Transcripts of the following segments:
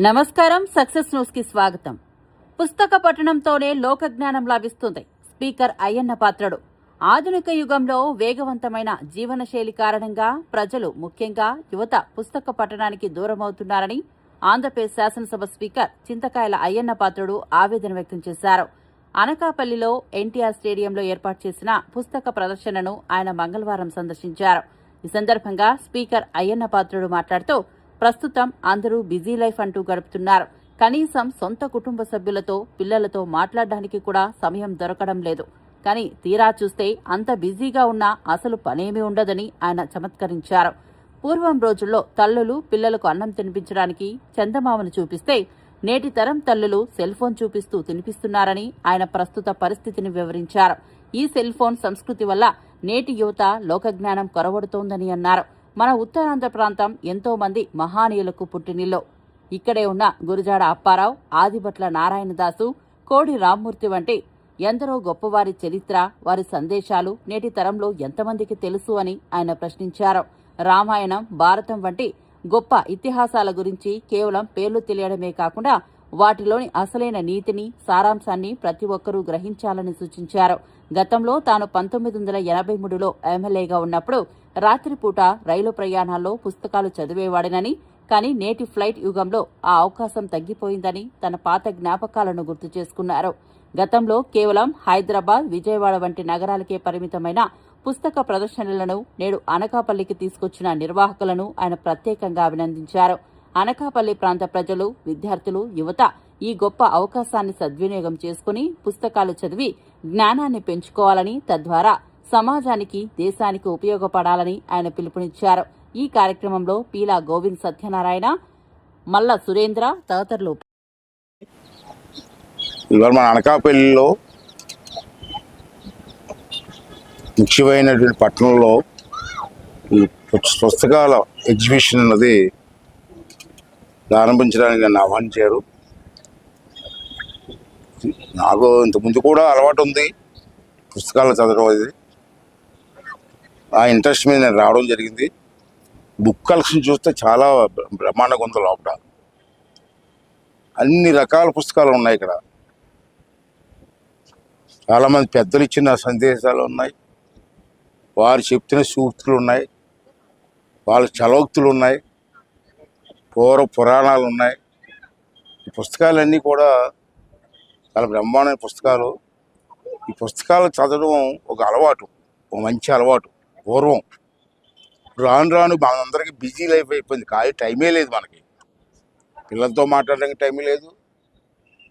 నమస్కారం సక్సెస్ న్యూస్కి స్వాగతం. పుస్తక పఠనంతోనే లోక జ్ఞానం లభిస్తుంది. స్పీకర్ అయ్యన్న పాత్రుడు. ఆధునిక యుగంలో వేగవంతమైన జీవనశైలి కారణంగా ప్రజలు ముఖ్యంగా యువత పుస్తక పఠనానికి దూరమవుతున్నారని ఆంధ్రప్రదేశ్ శాసనసభ స్పీకర్ చింతకాయల అయ్యన్న పాత్రుడు ఆవేదన వ్యక్తం చేశారు. అనకాపల్లిలో ఎన్టీఆర్ స్టేడియంలో ఏర్పాటు చేసిన పుస్తక ప్రదర్శనను ఆయన మంగళవారం సందర్శించారు. ఈ సందర్భంగా స్పీకర్ అయ్యన్న పాత్రుడు మాట్లాడుతూ ప్రస్తుతం అందరూ బిజీ లైఫ్ అంటూ గడుపుతున్నారు. కనీసం సొంత కుటుంబ సభ్యులతో పిల్లలతో మాట్లాడడానికి కూడా సమయం దొరకడం లేదు. కానీ తీరా చూస్తే అంత బిజీగా ఉన్నా అసలు పనేమీ ఉండదని ఆయన చమత్కరించారు. పూర్వం రోజుల్లో తల్లులు పిల్లలకు అన్నం తినిపించడానికి చందమామను చూపిస్తే నేటి తరం తల్లులు సెల్ ఫోన్ చూపిస్తూ తినిపిస్తున్నారని ఆయన ప్రస్తుత పరిస్థితిని వివరించారు. ఈ సెల్ ఫోన్ సంస్కృతి వల్ల నేటి యువత లోకజ్ఞానం కొరవడుతోందని అన్నారు. మన ఉత్తరాంధ్ర ప్రాంతం ఎంతోమంది మహానీయులకు పుట్టినిల్లో ఇక్కడే ఉన్న గురుజాడ అప్పారావు ఆదిభట్ల నారాయణదాసు కోడి రామ్మూర్తి వంటి ఎందరో గొప్పవారి చరిత్ర వారి సందేశాలు నేటి తరంలో ఎంతమందికి తెలుసు అని ఆయన ప్రశ్నించారు. రామాయణం భారతం వంటి గొప్ప ఇతిహాసాల గురించి కేవలం పేర్లు తెలియడమే కాకుండా వాటిలోని అసలైన నీతిని సారాంశాన్ని ప్రతి ఒక్కరూ గ్రహించాలని సూచించారు. గతంలో తాను పంతొమ్మిది వందల ఎనభై మూడులో ఎమ్మెల్యేగా ఉన్నప్పుడు రాత్రిపూట రైలు ప్రయాణాల్లో పుస్తకాలు చదివేవాడినని కానీ నేటి ఫ్లైట్ యుగంలో ఆ అవకాశం తగ్గిపోయిందని తన పాత జ్ఞాపకాలను గుర్తు చేసుకున్నారు. గతంలో కేవలం హైదరాబాద్ విజయవాడ వంటి నగరాలకే పరిమితమైన పుస్తక ప్రదర్శనలను నేడు అనకాపల్లికి తీసుకొచ్చిన నిర్వాహకులను ఆయన ప్రత్యేకంగా అభినందించారు. అనకాపల్లి ప్రాంత ప్రజలు విద్యార్థులు యువత ఈ గొప్ప అవకాశాన్ని సద్వినియోగం చేసుకుని పుస్తకాలు చదివి జ్ఞానాన్ని పెంచుకోవాలని తద్వారా సమాజానికి దేశానికి ఉపయోగపడాలని ఆయన పిలుపునిచ్చారు. ఈ కార్యక్రమంలో పీలా గోవింద్ సత్యనారాయణ మల్ల సురేంద్ర తదితరులు మన అనకాపల్లిలో ముఖ్యమైనటువంటి పట్టణంలో ఈ పుస్తకాల ఎగ్జిబిషన్ అన్నది ప్రారంభించడానికి నన్ను ఆహ్వానించారు. నాకు ఇంతకుముందు కూడా అలవాటు ఉంది పుస్తకాలు చదవడం అది ఆ ఇంట్రెస్ట్ మీద నేను రావడం జరిగింది. బుక్ కలెక్షన్ చూస్తే చాలా బ్ర- బ్రహ్మాండంగా ఉంది లోపల అన్ని రకాల పుస్తకాలు ఉన్నాయి ఇక్కడ. చాలామంది పెద్దలు ఇచ్చిన సందేశాలు ఉన్నాయి. వారు చెప్తున్న సూక్తులు ఉన్నాయి. వాళ్ళ చలోక్తులు ఉన్నాయి. పూర్వ పురాణాలు ఉన్నాయి. ఈ పుస్తకాలన్నీ కూడా చాలా బ్రహ్మాండమైన పుస్తకాలు. ఈ పుస్తకాలు చదవడం ఒక అలవాటు ఒక మంచి అలవాటు. పూర్వం. రాను రాను మనందరికీ బిజీ లైఫ్ అయిపోయింది. ఖాళీ టైమే లేదు మనకి. పిల్లలతో మాట్లాడడానికి టైం లేదు.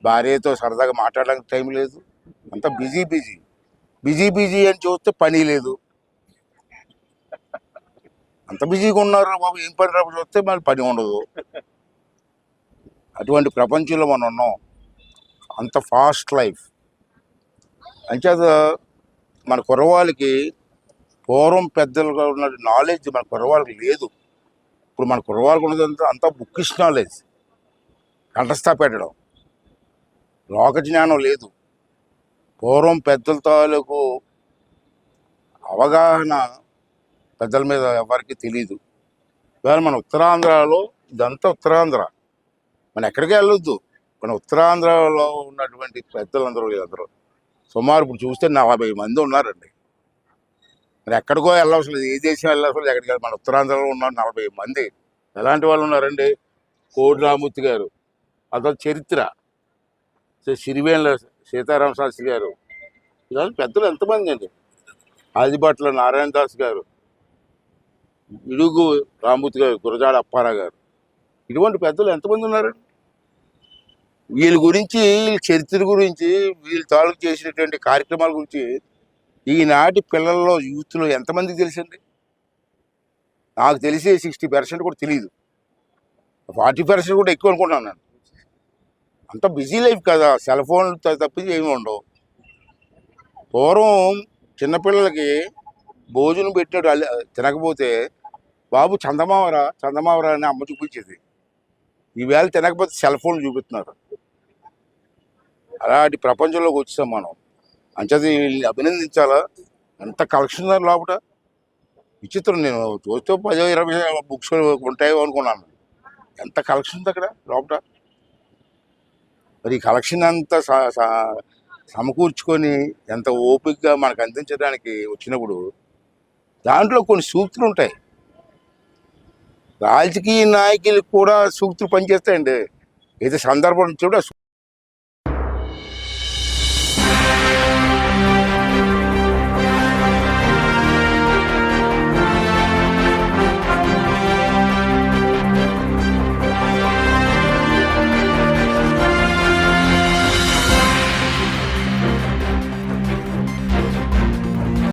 భార్యతో సరదాగా మాట్లాడడానికి టైం లేదు. అంతా బిజీ బిజీ. బిజీ బిజీ అని చూస్తే పని లేదు. అంత బిజీగా ఉన్నారు బాబు. ఏం పని రాబట్టి చూస్తే మళ్ళీ పని ఉండదు. అటువంటి ప్రపంచంలో మనం ఉన్నాం. అంత ఫాస్ట్ లైఫ్. అంచేత మన కుర్రవాళ్ళకి పూర్వం పెద్దలుగా ఉన్న నాలెడ్జ్ మన కుర్రవాళ్ళకి లేదు. ఇప్పుడు మన కుర్రవాళ్ళకి ఉన్నదంతా అంతా బుక్కిష్ నాలెడ్జ్ కంఠస్థ పెట్టడం లోక జ్ఞానం లేదు. పూర్వం పెద్దల తాలూకు అవగాహన పెద్దల మీద ఎవరికి తెలియదు ఇవాళ మన ఉత్తరాంధ్రలో ఇదంతా ఉత్తరాంధ్ర. మనం ఎక్కడికి వెళ్ళొద్దు. మన ఉత్తరాంధ్రలో ఉన్నటువంటి పెద్దలందరూ అందరూ సుమారు ఇప్పుడు చూస్తే నలభై మంది ఉన్నారండి. మరి ఎక్కడికో వెళ్ళవసరం లేదు. ఏ దేశం వెళ్ళవసరం లేదు. ఎక్కడికి మన ఉత్తరాంధ్రలో ఉన్నాం నలభై మంది. ఎలాంటి వాళ్ళు ఉన్నారండి? కోడి రామూర్తి గారు. అదొక చరిత్ర. సో సిరివేళ్ళ సీతారామ శాస్త్రి గారు. ఇలాంటి పెద్దలు ఎంతమంది అండి? ఆదిభట్ల నారాయణ దాస్ గారు. ఇడుగు రామూర్తి గారు గురజాడ అప్పారా గారు. ఇటువంటి పెద్దలు ఎంతమంది ఉన్నారు వీళ్ళ గురించి వీళ్ళ చరిత్ర గురించి వీళ్ళు తాలూకు చేసినటువంటి కార్యక్రమాల గురించి ఈనాటి పిల్లల్లో యూత్లో ఎంతమందికి తెలుసండి నాకు తెలిసి సిక్స్టీ పర్సెంట్ కూడా తెలియదు ఫార్టీ పర్సెంట్ కూడా ఎక్కువ అనుకుంటున్నాను నేను. అంత బిజీ లైఫ్ కదా సెల్ ఫోన్ తప్పించి ఏమి ఉండవు. పూర్వం చిన్నపిల్లలకి భోజనం పెట్టాడు అల్లి- తినకపోతే బాబు చందమావరా చందమావరా అని అమ్మ చూపించేది. ఈవేళ తినకపోతే సెల్ ఫోన్ చూపిస్తున్నారు. అలాంటి ప్రపంచంలోకి వచ్చాం మనం. అంచేది వీళ్ళని అభినందించాలా? ఎంత కలెక్షన్ ఉన్నారు లోపల విచిత్రం నేను చూస్తే పదో ఇరవై బుక్స్ ఉంటాయో అనుకున్నాను. ఎంత కలెక్షన్ ఉంది అక్కడ లోపల మరి ఈ కలెక్షన్ అంతా సమకూర్చుకొని ఎంత ఓపికగా మనకు అందించడానికి వచ్చినప్పుడు దాంట్లో కొన్ని సూక్తులు ఉంటాయి. రాజకీయ నాయకులు కూడా సూక్తులు పనిచేస్తాయండి. ఏదో సందర్భం చూడ